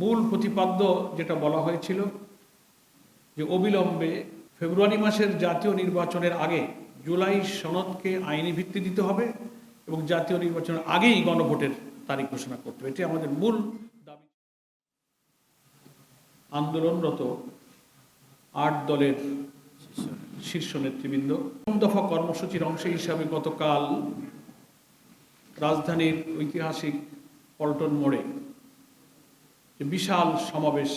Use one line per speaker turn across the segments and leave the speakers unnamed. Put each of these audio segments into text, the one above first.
মূল প্রতিপাদ্য যেটা বলা হয়েছিল যে অবিলম্বে ফেব্রুয়ারি মাসের জাতীয় নির্বাচনের আগে জুলাই সনদকে আইনি ভিত্তি দিতে হবে এবং জাতীয় নির্বাচনের আগেই গণভোটের তারিখ ঘোষণা করতে হবে। এটি আমাদের মূল দাবি। আন্দোলনরত আট দলের শীর্ষ নেতৃবৃন্দ। প্রথম দফা কর্মসূচির অংশ হিসাবে গতকাল রাজধানীর ঐতিহাসিক পল্টন মোড়ে বিশাল সমাবেশ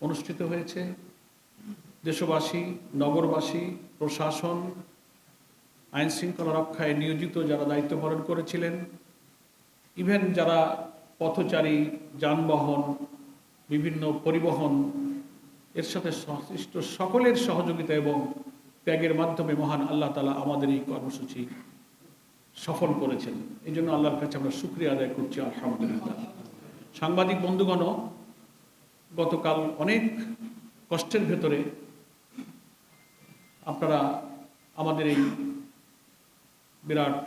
অনুষ্ঠিত হয়েছে। দেশবাসী, নগরবাসী, প্রশাসন, আইন শৃঙ্খলা রক্ষায় নিয়োজিত যারা দায়িত্ব পালন করেছিলেন, ইভেন যারা পথচারী, যানবাহন, বিভিন্ন পরিবহন, এর সাথে সংশ্লিষ্ট সকলের সহযোগিতা এবং ত্যাগের মাধ্যমে মহান আল্লাহ তালা আমাদের এই কর্মসূচি সফল করেছেন। এই জন্য আল্লাহর কাছে আমরা শুক্রিয়া আদায় করছি, আলহামদুলিল্লাহ। সাংবাদিক বন্ধুগণও গতকাল অনেক কষ্টের ভেতরে আপনারা আমাদের এই বিরাট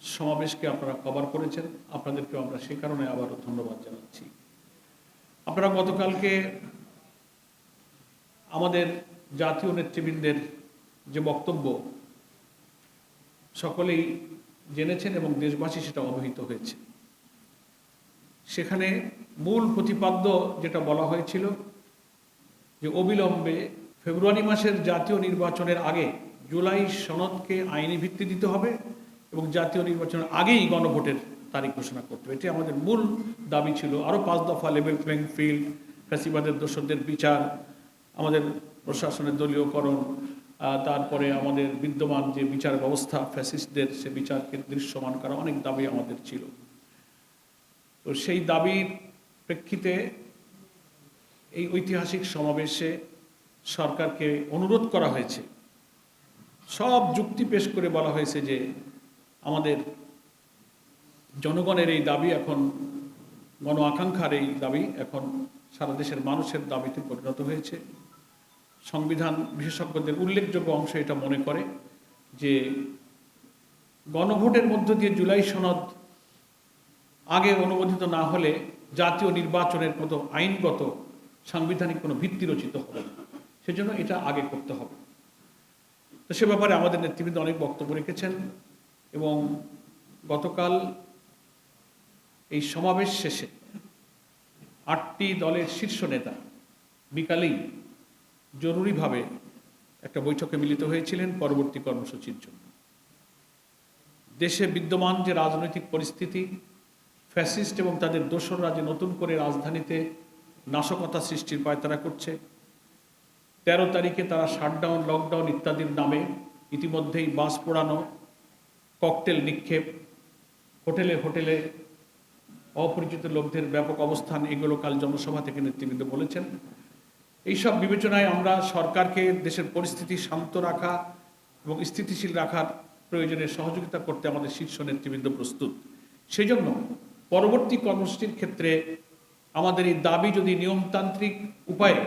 সমাবেশকে আপনারা কভার করেছেন। আপনাদেরকেও আমরা সে কারণে আবারও ধন্যবাদ জানাচ্ছি। আপনারা গতকালকে আমাদের জাতীয় নেতৃবৃন্দের যে বক্তব্য, সকলেই জেনেছেন এবং দেশবাসী সেটা অবহিত হয়েছে। সেখানে মূল প্রতিপাদ্য যেটা বলা হয়েছিল যে অবিলম্বে ফেব্রুয়ারি মাসের জাতীয় নির্বাচনের আগে জুলাই সনদকে আইনি ভিত্তি দিতে হবে এবং জাতীয় নির্বাচনের আগেই গণভোটের তারিখ ঘোষণা করতে হবে। এটি আমাদের মূল দাবি ছিল। আরও পাঁচ দফা লেভেল প্লেইং ফিল্ড ফ্যাসিবাদের দোষরদের বিচার, আমাদের প্রশাসনের দলীয়করণ তারপরে আমাদের বিদ্যমান যে বিচার ব্যবস্থা ফ্যাসিস্টদের, সে বিচারকে দৃশ্যমান করা, অনেক দাবি আমাদের ছিল। তো সেই দাবির প্রেক্ষিতে এই ঐতিহাসিক সমাবেশে সরকারকে অনুরোধ করা হয়েছে। সব যুক্তি পেশ করে বলা হয়েছে যে আমাদের জনগণের এই দাবি এখন, গণ আকাঙ্ক্ষার এই দাবি এখন সারা দেশের মানুষের দাবিতে পরিণত হয়েছে। সংবিধান বিশেষজ্ঞদের উল্লেখযোগ্য অংশ এটা মনে করে যে গণভোটের মধ্য দিয়ে জুলাই সনদ আগে অনুমোদিত না হলে জাতীয় নির্বাচনের মতো আইনগত, সাংবিধানিক কোনো ভিত্তি রচিত হবে না। সেজন্য এটা আগে করতে হবে। তো সে ব্যাপারে আমাদের নেতৃবৃন্দ অনেক বক্তব্য রেখেছেন এবং গতকাল এই সমাবেশ শেষে আটটি দলের শীর্ষ নেতা বিকালেই জরুরিভাবে একটা বৈঠকে মিলিত হয়েছিলেন পরবর্তী কর্মসূচির জন্য। দেশে বিদ্যমান যে রাজনৈতিক পরিস্থিতি ফ্যাসিস্ট এবং তাদের দোসররা যে নতুন করে রাজধানীতে নাশকতা সৃষ্টির পায়তারা করছে। তেরো তারিখে তারা শাটডাউন, লকডাউন ইত্যাদির নামে ইতিমধ্যেই বাস পোড়ানো, ককটেল নিক্ষেপ, হোটেলে হোটেলে অপরিচিত লোকদের ব্যাপক অবস্থান, এগুলো কাল জনসভা থেকে নেতৃবৃন্দ বলেছেন। এইসব বিবেচনায় আমরা সরকারকে দেশের পরিস্থিতি শান্ত রাখা এবং স্থিতিশীল রাখার প্রয়োজনে সহযোগিতা করতে আমাদের শীর্ষ নেতৃবৃন্দ প্রস্তুত। সেই জন্য পরবর্তী কর্মসূচির ক্ষেত্রে আমাদের এই দাবি যদি নিয়মতান্ত্রিক উপায়ে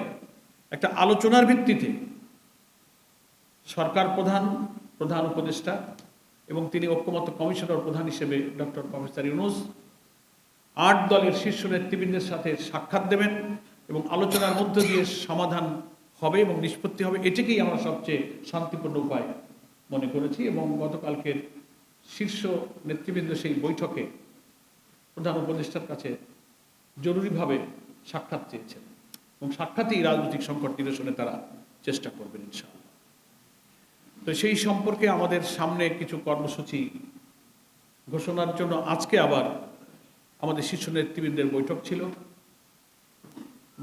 একটা আলোচনার ভিত্তিতে সরকার প্রধান প্রধান উপদেষ্টা এবং তিনি ঐক্যমত্য কমিশনার প্রধান হিসেবে ডক্টর প্রফেসর ইউনুস আট দলের শীর্ষ নেতৃবৃন্দের সাথে সাক্ষাৎ দেবেন এবং আলোচনার মধ্য দিয়ে সমাধান হবে এবং নিষ্পত্তি হবে, এটিকেই আমরা সবচেয়ে শান্তিপূর্ণ উপায় মনে করেছি এবং গতকালকের শীর্ষ নেতৃবৃন্দ সেই বৈঠকে প্রধান উপদেষ্টার কাছে জরুরিভাবে সাক্ষাৎ চেয়েছেন এবং সাক্ষাতেই রাজনৈতিক সংকট নিরসনে তারা চেষ্টা করবেন ইনশাআল্লাহ। তো সেই সম্পর্কে আমাদের সামনে কিছু কর্মসূচি ঘোষণার জন্য আজকে আবার আমাদের শীর্ষ নেতৃবৃন্দের বৈঠক ছিল।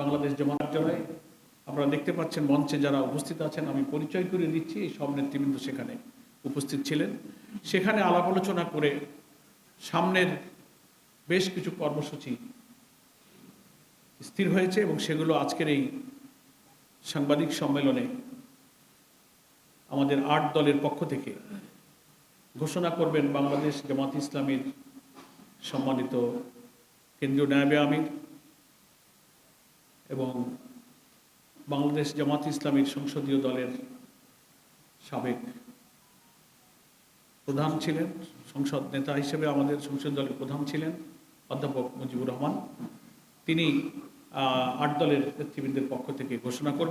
বাংলাদেশ জামাত জনায় আপনারা দেখতে পাচ্ছেন মঞ্চে যারা উপস্থিত আছেন, আমি পরিচয় করে দিচ্ছি। এই সব নেতৃবৃন্দ সেখানে উপস্থিত ছিলেন। সেখানে আলাপ আলোচনা করে সামনের বেশ কিছু কর্মসূচি স্থির হয়েছে এবং সেগুলো আজকের এই সাংবাদিক সম্মেলনে আমাদের আট দলের পক্ষ থেকে ঘোষণা করবেন বাংলাদেশ জামাত ইসলামীর সম্মানিত কেন্দ্রীয় ন্যায়াবে আমির এবং বাংলাদেশ জামাত ইসলামীর সংসদীয় দলের সাবেক প্রধান ছিলেন, সংসদ নেতা হিসেবে আমাদের সংসদ দলের প্রধান ছিলেন। অধ্যাপক মুজিবুর রহমান তিনি আট দলের নেতৃবৃন্দের পক্ষ থেকে ঘোষণা করবেন।